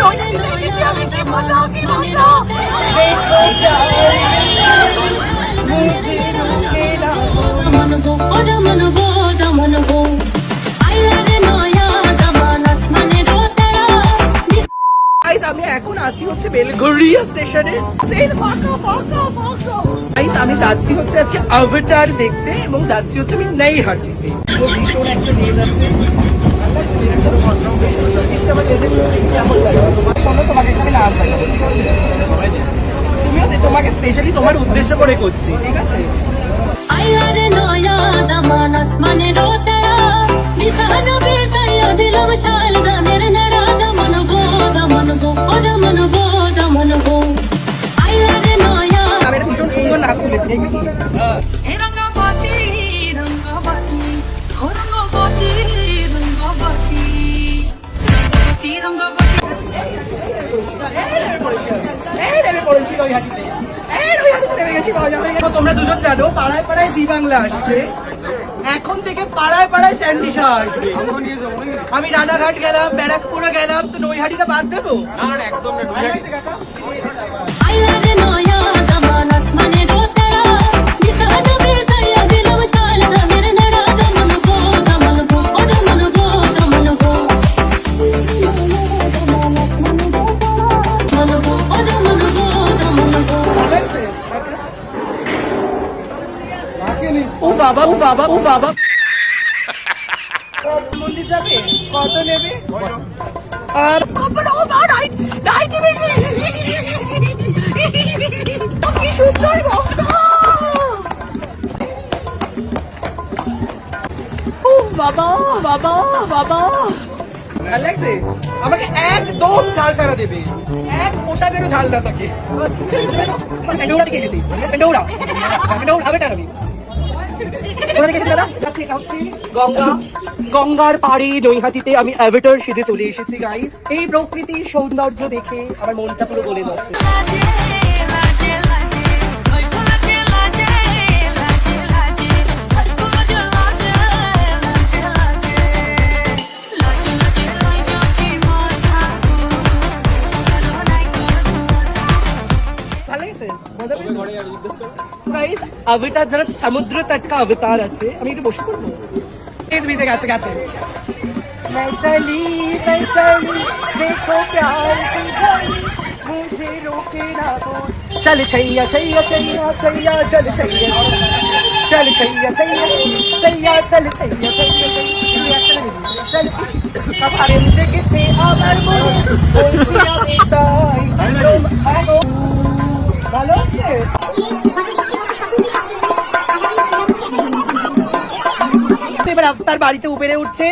নৈহাটিতে এসেছি আমি কি মজা কি মজা দমনগো ও দমনগো দমনগো দমন আসমানে আমি এখন আছি হচ্ছে বেলঘরিয়া স্টেশনে আমি যাচ্ছি হচ্ছে আজকে অবতার দেখতে এবং যাচ্ছি হচ্ছে আমি নেই হাঁটিতে ভীষণ একটা লেজ আছে শোনো তোমাকে এখানে নাচ দেখাবো ঠিক আছে তুমিও তোমাকে স্পেশালি তোমার উদ্দেশ্য করে করছি ঠিক আছে আমি ভীষণ সুন্দর নাচ তুলেছি নৈহাটিতে। তোমরা দুজন জানো পাড়ায় পাড়ায় বাংলা আসছে। এখন থেকে পাড়ায় পাড়ায় স্যান্ডিশা আসবে। আমি রানাঘাট গেলাম ব্যারাকপুরে গেলাম তো নৈহাটিটা বাদ দেবো? ভালো ও বাবা ও বাবা ও বাবা। বাবা বাবা আমাকে একদম ঝাল ছাড়া দেবে। এক ফোঁটা যেন ঝাল না থাকে। থেকে এসেছি পেন্ডৌড়া পেন্ডৌড়া হবে টাকা গঙ্গার পাড়ে নৈহাটিতে আমি অ্যাভেটার সেজে চলে এসেছি গাইজ এই প্রকৃতির সৌন্দর্য দেখে আমার মনটা পুরো বলে যাচ্ছে। গাইস অবতার যারা সমুদ্র তট কা অবতার আছে আমি একটু বসে পড়বো তেজ বিজে গেছে গেছে मैं चली मैं चली देखो प्यार की गली मुझे रोके ना हो चल छैया छैया छैया छैया चल छैया चल छैया छैया छैया चल छैया छैया चल আমার জেগেছে আমার মনে বলছি আমি তাই এবার বাড়িতে উপরে উঠছে।